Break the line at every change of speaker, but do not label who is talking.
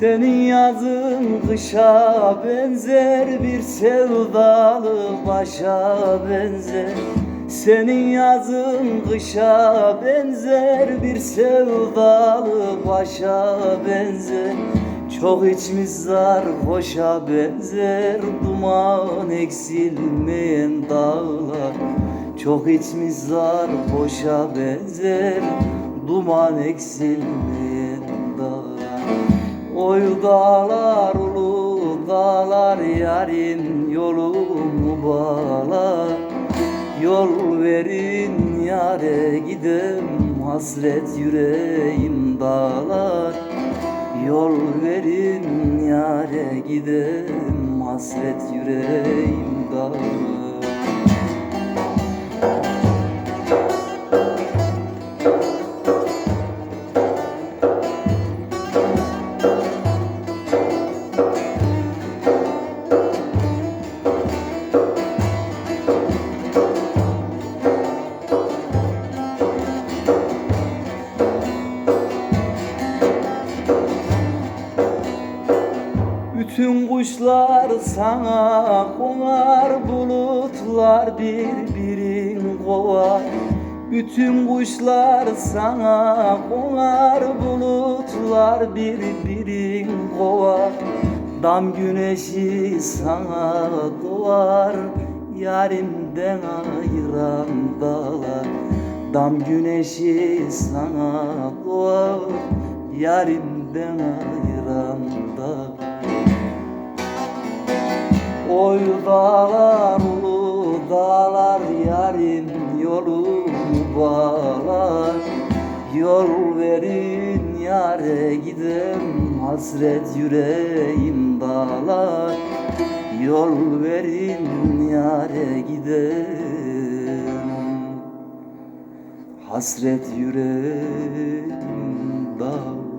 Senin yazın kışa benzer bir sevdalı başa benzer. Senin yazın kışa benzer bir sevdalı başa benzer. Çok içimiz hoşa benzer duman eksilmeyen dağlar. Çok içimiz boşa benzer duman eksilmeyen Oy dağlar ulu dağlar yarın yolumu bağlar Yol verin yare gidem hasret yüreğim dağlar. Yol verin yare gidem hasret yüreğim dağlar Bütün kuşlar sana konar bulutlar birbirin kovar. Bütün kuşlar sana konar bulutlar birbirin kovar. Dam güneşi sana doğar yarimden ayıran dağlar. Dam güneşi sana doğar yarimden ayıran dağlar Oy dağlar ulu dağlar yarın yolumu bağlar Yol verin yare gidem hasret yüreğim dağlar. Yol verin yare gidem Hasret yüreğim dağlar